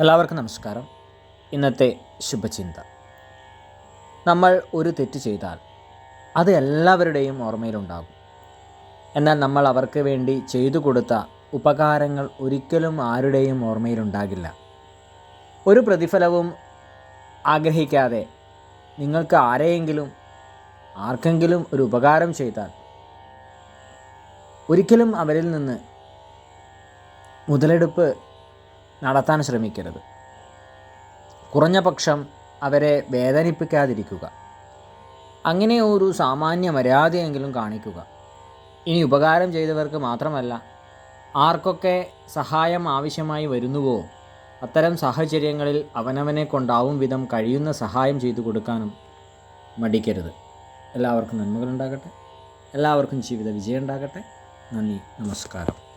എല്ലാവർക്കും നമസ്കാരം. ഇന്നത്തെ ശുഭചിന്ത. നമ്മൾ ഒരു തെറ്റ് ചെയ്താൽ അത് എല്ലാവരുടെയും ഓർമ്മയിലുണ്ടാകും. എന്നാൽ നമ്മൾ അവർക്ക് വേണ്ടി ചെയ്തു കൊടുത്ത ഉപകാരങ്ങൾ ഒരിക്കലും ആരുടെയും ഓർമ്മയിലുണ്ടാകില്ല. ഒരു പ്രതിഫലവും ആഗ്രഹിക്കാതെ നിങ്ങൾക്ക് ആരെയെങ്കിലും ആർക്കെങ്കിലും ഒരു ഉപകാരം ചെയ്താൽ ഒരിക്കലും അവരിൽ നിന്ന് മുതലെടുപ്പ് നടത്താൻ ശ്രമിക്കരുത്. കുറഞ്ഞ പക്ഷം അവരെ വേദനിപ്പിക്കാതിരിക്കുക. അങ്ങനെ ഒരു സാമാന്യ മര്യാദയെങ്കിലും കാണിക്കുക. ഇനി ഉപകാരം ചെയ്തവർക്ക് മാത്രമല്ല ആർക്കൊക്കെ സഹായം ആവശ്യമായി വരുന്നുവോ? അത്തരം സാഹചര്യങ്ങളിൽ അവനവനെ കൊണ്ടാവും വിധം കഴിയുന്ന സഹായം ചെയ്തു കൊടുക്കാനും മടിക്കരുത്. എല്ലാവർക്കും നന്മകളുണ്ടാകട്ടെ. എല്ലാവർക്കും ജീവിത വിജയം ഉണ്ടാകട്ടെ നന്ദി നമസ്കാരം.